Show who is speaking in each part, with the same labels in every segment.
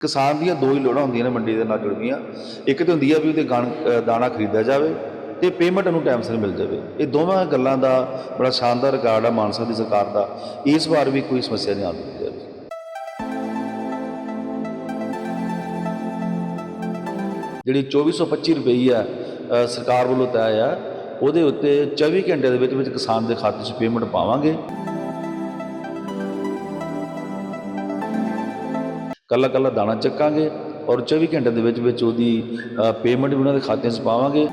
Speaker 1: ਕਿਸਾਨ ਦੀਆਂ ਦੋ ਹੀ ਲੋੜਾਂ ਹੁੰਦੀਆਂ ਨੇ ਮੰਡੀ ਦੇ ਨਾਲ ਜੁੜਦੀਆਂ ਇੱਕ ਤੇ ਹੁੰਦੀ ਆ ਵੀ ਉਹਦੇ ਗਣ- ਦਾਣਾ ਖਰੀਦਿਆ ਜਾਵੇ ਤੇ ਪੇਮੈਂਟ ਨੂੰ ਟਾਈਮ ਸਿਰ ਮਿਲ ਜਾਵੇ। ਇਹ ਦੋਵਾਂ ਗੱਲਾਂ ਦਾ ਬੜਾ ਸ਼ਾਨਦਾਰ ਰਿਕਾਰਡ ਆ ਮਾਨਸਾ ਦੀ ਸਰਕਾਰ ਦਾ। ਇਸ ਵਾਰ ਵੀ ਕੋਈ ਸਮੱਸਿਆ ਨਹੀਂ ਆਉਂਦੀ ਜਾਵੇ ਜਿਹੜੀ 2425 ਰੁਪਈ ਆ ਸਰਕਾਰ ਵੱਲੋਂ ਤੈਅ ਆ, ਉਹਦੇ ਉੱਤੇ 24 ਘੰਟੇ ਦੇ ਵਿੱਚ ਵਿੱਚ ਕਿਸਾਨ ਦੇ ਖਾਤੇ 'ਚ ਪੇਮੈਂਟ ਪਾਵਾਂਗੇ। ਕੱਲਾ ਕੱਲਾ ਦਾਣਾ ਚੱਕਾਂਗੇ ਔਰ 24 ਘੰਟੇ ਦੇ ਵਿੱਚ ਵਿੱਚ ਉਹਦੀ ਪੇਮੈਂਟ ਵੀ ਉਹਨਾਂ ਦੇ ਖਾਤਿਆਂ 'ਚ ਪਾਵਾਂਗੇ।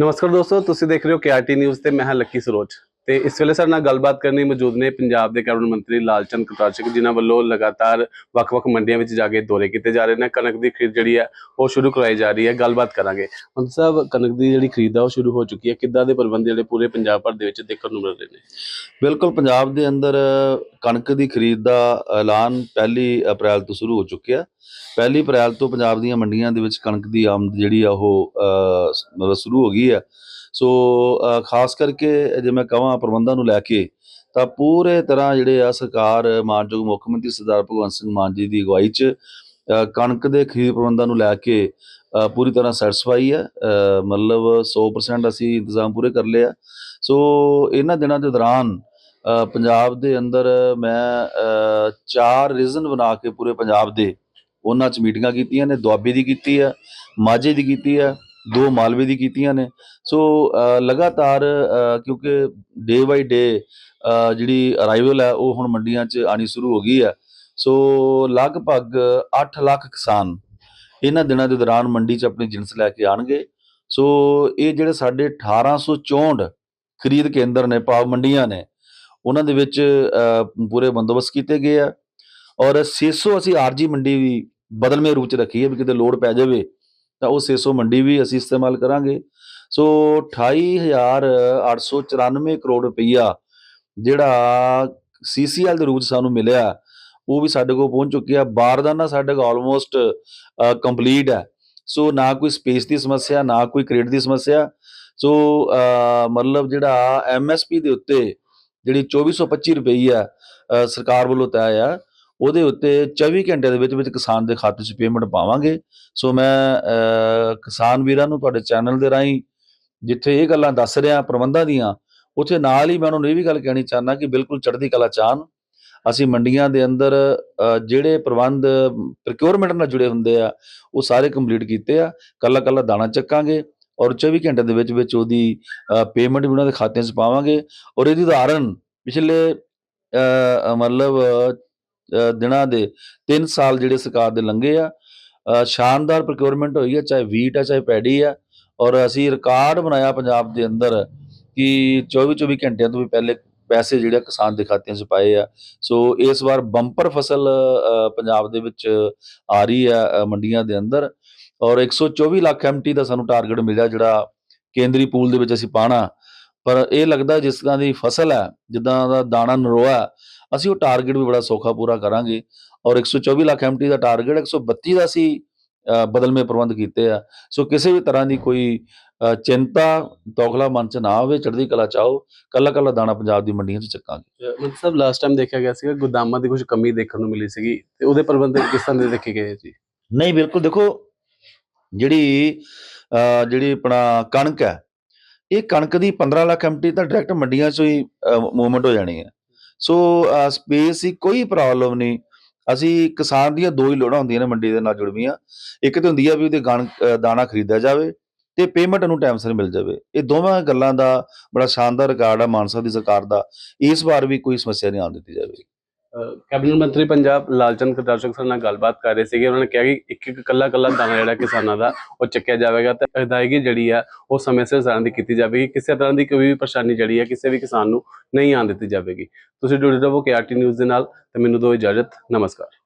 Speaker 2: ਨਮਸਕਾਰ ਦੋਸਤੋ, ਤੁਸੀਂ ਦੇਖ ਰਹੇ ਹੋ ਕੇਆਰਟੀ ਨਿਊਜ਼ ਤੇ ਮੈਂ ਹਾਂ ਲੱਕੀ ਸਰੋਜ ਤੇ ਇਸ ਵੇਲੇ ਸਾਡੇ ਨਾਲ ਗੱਲਬਾਤ ਕਰਨ ਲਈ ਮੌਜੂਦ ਨੇ ਪੰਜਾਬ ਦੇ ਕੈਬਨਿਟ ਮੰਤਰੀ ਲਾਲਚੰਦ ਕਟਾਰਚਕ ਜਿਨ੍ਹਾਂ ਵੱਲੋਂ ਲਗਾਤਾਰ ਵੱਖ-ਵੱਖ ਮੰਡੀਆਂ ਵਿੱਚ ਜਾ ਕੇ ਦੌਰੇ ਕੀਤੇ ਜਾ ਰਹੇ ਨੇ। ਕਣਕ ਦੀ ਖਰੀਦ ਜਿਹੜੀ ਹੈ, ਉਹ ਸ਼ੁਰੂ ਕਰਵਾਈ ਜਾ ਰਹੀ ਹੈ। ਗੱਲਬਾਤ ਕਰਾਂਗੇ। ਮੰਤਰੀ ਸਾਹਿਬ, ਕਣਕ ਦੀ ਜਿਹੜੀ ਖਰੀਦ ਆ, ਉਹ ਸ਼ੁਰੂ ਹੋ ਚੁੱਕੀ ਹੈ। ਕਿੱਦਾਂ ਦੇ ਪ੍ਰਬੰਧ ਜਿਹੜੇ ਪੂਰੇ ਪੰਜਾਬ ਭਰ ਦੇ ਵਿੱਚ ਦੇਖਣ ਨੂੰ ਮਿਲ ਰਹੇ ਨੇ?
Speaker 1: ਬਿਲਕੁਲ, ਪੰਜਾਬ ਦੇ ਅੰਦਰ ਕਣਕ ਦੀ ਖਰੀਦ ਦਾ ਐਲਾਨ ਪਹਿਲੀ ਅਪ੍ਰੈਲ ਤੋਂ ਸ਼ੁਰੂ ਹੋ ਚੁੱਕਿਆ। ਪਹਿਲੀ ਅਪ੍ਰੈਲ ਤੋਂ ਪੰਜਾਬ ਦੀਆਂ ਮੰਡੀਆਂ ਦੇ ਵਿੱਚ ਕਣਕ ਦੀ ਆਮਦ ਜਿਹੜੀ ਆ ਉਹ ਮਤਲਬ ਸ਼ੁਰੂ ਹੋ ਗਈ ਹੈ ਸੋ ਖਾਸ ਕਰਕੇ ਜੇ ਮੈਂ ਕਹਾਂ ਪ੍ਰਬੰਧਾਂ ਨੂੰ ਲੈ ਕੇ, ਤਾਂ ਪੂਰੇ ਤਰ੍ਹਾਂ ਜਿਹੜੇ ਆ ਸਰਕਾਰ, ਮਾਨਯੋਗ ਮੁੱਖ ਮੰਤਰੀ ਸਰਦਾਰ ਭਗਵੰਤ ਸਿੰਘ ਮਾਨ ਜੀ ਦੀ ਅਗਵਾਈ 'ਚ ਕਣਕ ਦੇ ਖਰੀਦ ਪ੍ਰਬੰਧਾਂ ਨੂੰ ਲੈ ਕੇ ਪੂਰੀ ਤਰ੍ਹਾਂ ਸੈਟੀਸਫਾਈ ਹੈ ਮਤਲਬ 100% ਅਸੀਂ ਇੰਤਜ਼ਾਮ ਪੂਰੇ ਕਰ ਲਏ ਆ। ਸੋ, ਇਹਨਾਂ ਦਿਨਾਂ ਦੇ ਦੌਰਾਨ ਪੰਜਾਬ ਦੇ ਅੰਦਰ ਮੈਂ ਚਾਰ ਰੀਜ਼ਨ ਬਣਾ ਕੇ ਪੂਰੇ ਪੰਜਾਬ ਦੇ ਉਹਨਾਂ 'ਚ ਮੀਟਿੰਗਾਂ ਕੀਤੀਆਂ ਨੇ, ਦੁਆਬੇ ਦੀ ਕੀਤੀ ਹੈ ਮਾਝੇ ਦੀ ਕੀਤੀ ਹੈ ਦੋ ਮਾਲਵੇ ਦੀ ਕੀਤੀਆਂ ਨੇ। ਸੋ ਲਗਾਤਾਰ ਕਿਉਂਕਿ ਡੇ ਬਾਈ ਡੇ ਜਿਹੜੀ ਅਰਾਈਵਲ ਹੈ ਉਹ ਹੁਣ ਮੰਡੀਆਂ 'ਚ ਆਣੀ ਸ਼ੁਰੂ ਹੋ ਗਈ ਹੈ ਸੋ ਲਗਭਗ 8 ਲੱਖ ਕਿਸਾਨ ਇਹਨਾਂ ਦਿਨਾਂ ਦੇ ਦੌਰਾਨ ਮੰਡੀ 'ਚ ਆਪਣੀ ਜਿੰਸ ਲੈ ਕੇ ਆਣਗੇ ਸੋ ਇਹ ਜਿਹੜੇ ਸਾਡੇ 1864 ਖਰੀਦ ਕੇਂਦਰ ਨੇ, ਭਾਵ ਮੰਡੀਆਂ ਨੇ, ਉਹਨਾਂ ਦੇ ਵਿੱਚ ਪੂਰੇ ਬੰਦੋਬਸਤ ਕੀਤੇ ਗਏ ਆ। ਔਰ 600 ਅਸੀਂ ਆਰਜੀ ਮੰਡੀ ਵੀ ਬਦਲਵੇਂ ਰੂਪ ਚ ਰੱਖੀ ਹੈ ਵੀ ਕਿਤੇ ਲੋੜ ਪੈ ਜਾਵੇ ਤਾਂ ਉਹ 600 ਮੰਡੀ ਵੀ ਅਸੀਂ ਇਸਤੇਮਾਲ ਕਰਾਂਗੇ। ਸੋ 28894 ਕਰੋੜ ਰੁਪਈਆ ਜਿਹੜਾ ਸੀਸੀਐਲ ਦੇ ਰੂਪ ਚ ਸਾਨੂੰ ਮਿਲਿਆ ਉਹ ਵੀ ਸਾਡੇ ਕੋਲ ਪਹੁੰਚ ਚੁੱਕਿਆ ਬਾਰਦਾਨਾ ਸਾਡੇ ਕੋਲ ਆਲਮੋਸਟ ਕੰਪਲੀਟ ਹੈ। ਸੋ ਨਾ ਕੋਈ ਸਪੇਸ ਦੀ ਸਮੱਸਿਆ ਨਾ ਕੋਈ ਕ੍ਰੈਡਿਟ ਦੀ ਸਮੱਸਿਆ। ਸੋ ਮਤਲਬ ਜਿਹੜਾ ਐਮਐਸਪੀ ਦੇ ਉੱਤੇ ਜਿਹੜੀ 2425 ਰੁਪਈ ਆ ਅ, ਸਰਕਾਰ ਵੱਲੋਂ ਤੈਅ ਆ ਉਹਦੇ ਉੱਤੇ 24 ਘੰਟੇ ਦੇ ਵਿੱਚ ਵਿੱਚ ਕਿਸਾਨ ਦੇ ਖਾਤੇ 'ਚ ਪੇਮੈਂਟ ਪਾਵਾਂਗੇ। ਸੋ ਮੈਂ ਕਿਸਾਨ ਵੀਰਾਂ ਨੂੰ ਤੁਹਾਡੇ ਚੈਨਲ ਦੇ ਰਾਹੀਂ ਜਿੱਥੇ ਇਹ ਗੱਲਾਂ ਦੱਸ ਰਿਹਾ, ਪ੍ਰਬੰਧਾਂ ਦੀਆਂ, ਉੱਥੇ ਨਾਲ ਹੀ ਮੈਂ ਉਹਨਾਂ ਨੂੰ ਇਹ ਵੀ ਗੱਲ ਕਹਿਣੀ ਚਾਹੁੰਦਾ ਕਿ ਬਿਲਕੁਲ ਚੜ੍ਹਦੀ ਕਲਾ ਚਾਹਨ ਅਸੀਂ ਮੰਡੀਆਂ ਦੇ ਅੰਦਰ ਜਿਹੜੇ ਪ੍ਰਬੰਧ ਪ੍ਰੋਕਿਉਰਮੈਂਟ ਨਾਲ ਜੁੜੇ ਹੁੰਦੇ ਆ, ਉਹ ਸਾਰੇ ਕੰਪਲੀਟ ਕੀਤੇ ਆ। ਕੱਲਾ ਕੱਲਾ ਦਾਣਾ ਚੱਕਾਂਗੇ ਔਰ 24 ਘੰਟੇ ਦੇ ਵਿੱਚ ਵਿੱਚ ਉਹਦੀ ਪੇਮੈਂਟ ਵੀ ਉਹਨਾਂ ਦੇ ਖਾਤਿਆਂ 'ਚ ਪਾਵਾਂਗੇ। ਔਰ ਇਹਦੀ ਉਦਾਹਰਨ, ਪਿਛਲੇ ਮਤਲਬ ਦਿਨਾਂ ਦੇ 3 ਸਾਲ ਜਿਹੜੇ ਸਰਕਾਰ ਦੇ ਲੰਘੇ ਆ ਸ਼ਾਨਦਾਰ ਪ੍ਰੋਕਿਉਰਮੈਂਟ ਹੋਈ ਹੈ ਚਾਹੇ ਵੀਟ ਆ ਚਾਹੇ ਪੈਡੀ ਆ ਔਰ ਅਸੀਂ ਰਿਕਾਰਡ ਬਣਾਇਆ ਪੰਜਾਬ ਦੇ ਅੰਦਰ ਕਿ 24 24 ਘੰਟਿਆਂ ਤੋਂ ਵੀ ਪਹਿਲੇ ਪੈਸੇ ਜਿਹੜੇ ਕਿਸਾਨ ਦੇ ਖਾਤਿਆਂ 'ਚ ਪਾਏ ਆ। ਸੋ ਇਸ ਵਾਰ ਬੰਪਰ ਫਸਲ ਅ, ਪੰਜਾਬ ਦੇ ਵਿੱਚ ਆ ਰਹੀ ਆ ਮੰਡੀਆਂ ਦੇ ਅੰਦਰ ਔਰ 124 ਲੱਖ ਐਮਟੀ ਦਾ ਸਾਨੂੰ ਟਾਰਗੇਟ ਮਿਲਿਆ ਜਿਹੜਾ ਕੇਂਦਰੀ ਪੂਲ ਦੇ ਵਿੱਚ ਅਸੀਂ ਪਾਣਾ ਪਰ ਇਹ ਲੱਗਦਾ ਜਿਸ ਤਰ੍ਹਾਂ ਦੀ ਫਸਲ ਹੈ ਜਿੱਦਾਂ ਦਾ ਦਾਣਾ ਨਰੋਆ ਅਸੀਂ ਉਹ ਟਾਰਗੇਟ ਵੀ ਬੜਾ ਸੌਖਾ ਪੂਰਾ ਕਰਾਂਗੇ ਔਰ 124 ਲੱਖ ਐਮਟੀ ਦਾ ਟਾਰਗੇਟ 132 ਦਾ ਅ, ਬਦਲਵੇਂ ਪ੍ਰਬੰਧ ਕੀਤੇ ਆ। ਸੋ ਕਿਸੇ ਵੀ ਤਰ੍ਹਾਂ ਦੀ ਕੋਈ ਚਿੰਤਾ ਤੌਖਲਾ ਮਨ ਚ ਨਾ ਆਵੇ ਚੜ੍ਹਦੀ ਕਲਾ ਚਾਹੋ ਕੱਲਾ ਕੱਲਾ ਦਾਣਾ ਪੰਜਾਬ ਦੀ ਮੰਡੀਆਂ 'ਚ ਚੱਕਾਂਗੇ।
Speaker 2: ਮੰਤਰੀ ਸਾਹਿਬ ਲਾਸਟ ਟਾਈਮ ਦੇਖਿਆ ਗਿਆ ਸੀਗਾ ਗੋਦਾਮਾਂ ਦੀ ਕੁਝ ਕਮੀ ਦੇਖਣ ਨੂੰ ਮਿਲੀ ਸੀਗੀ ਤੇ ਉਹਦੇ ਪ੍ਰਬੰਧ ਕਿਸ ਤਰ੍ਹਾਂ ਦੇ ਦੇਖੇ ਗਏ ਜੀ?
Speaker 1: ਨਹੀਂ ਬਿਲਕੁਲ ਦੇਖੋ ਜਿਹੜੀ ਜਿਹੜੀ ਆਪਣਾ ਕਣਕ ਹੈ ਇਹ ਕਣਕ ਦੀ 15 ਲੱਖ ਐਮਟੀ ਤਾਂ ਡਾਇਰੈਕਟ ਮੰਡੀਆਂ 'ਚੋਂ ਹੀ ਮੂਵਮੈਂਟ ਹੋ ਜਾਣੀ ਹੈ। ਸੋ ਸਪੇਸ ਦੀ ਕੋਈ ਪ੍ਰੋਬਲਮ ਨਹੀਂ। ਅਸੀਂ ਕਿਸਾਨ ਦੀਆਂ ਦੋ ਹੀ ਲੋੜਾਂ ਹੁੰਦੀਆਂ ਨੇ ਮੰਡੀ ਦੇ ਨਾਲ ਜੁੜਵੀਆਂ। ਇੱਕ ਤੇ ਹੁੰਦੀ ਆ ਵੀ ਉਹਦੇ ਗਣ- ਦਾਣਾ ਖਰੀਦਿਆ ਜਾਵੇ ਤੇ ਪੇਮੈਂਟ ਨੂੰ ਟਾਈਮ ਸਿਰ ਮਿਲ ਜਾਵੇ। ਇਹ ਦੋਵਾਂ ਗੱਲਾਂ ਦਾ ਬੜਾ ਸ਼ਾਨਦਾਰ ਰਿਕਾਰਡ ਆ ਮਾਨਸਾ ਦੀ ਸਰਕਾਰ ਦਾ। ਇਸ ਵਾਰ ਵੀ ਕੋਈ ਸਮੱਸਿਆ ਨਹੀਂ ਆਉਣ ਦਿੱਤੀ ਜਾਵੇਗੀ।
Speaker 2: ਕੈਬਨਿਟ ਮੰਤਰੀ ਪੰਜਾਬ ਲਾਲਚੰਦ ਕਟਾਰਚਕ ਸਰ ਨਾਲ ਗੱਲਬਾਤ ਕਰ ਰਹੇ ਸੀਗੇ। ਉਹਨਾਂ ਨੇ ਕਿਹਾ ਕਿ ਇੱਕ ਇੱਕ ਕੱਲਾ ਕੱਲਾ ਦਾਣਾ ਜਿਹੜਾ ਕਿਸਾਨਾਂ ਦਾ, ਉਹ ਚੱਕਿਆ ਜਾਵੇਗਾ ਤੇ ਅਦਾਇਗੀ ਜਿਹੜੀ ਆ, ਉਹ ਸਮੇਂ ਸਿਰ ਸਾਰਿਆਂ ਦੀ ਕੀਤੀ ਜਾਵੇਗੀ। ਕਿਸੇ ਤਰ੍ਹਾਂ ਦੀ ਕੋਈ ਵੀ ਪਰੇਸ਼ਾਨੀ ਜਿਹੜੀ ਹੈ ਕਿਸੇ ਵੀ ਕਿਸਾਨ ਨੂੰ ਨਹੀਂ ਆਉਣ ਦਿੱਤੀ ਜਾਵੇਗੀ। ਤੁਸੀਂ ਜੁੜੇ ਰਹੋ ਕੇਆਰਟੀ ਨਿਊਜ਼ ਦੇ ਨਾਲ ਤੇ ਮੈਨੂੰ ਦਿਓ ਇਜਾਜ਼ਤ। ਨਮਸਕਾਰ।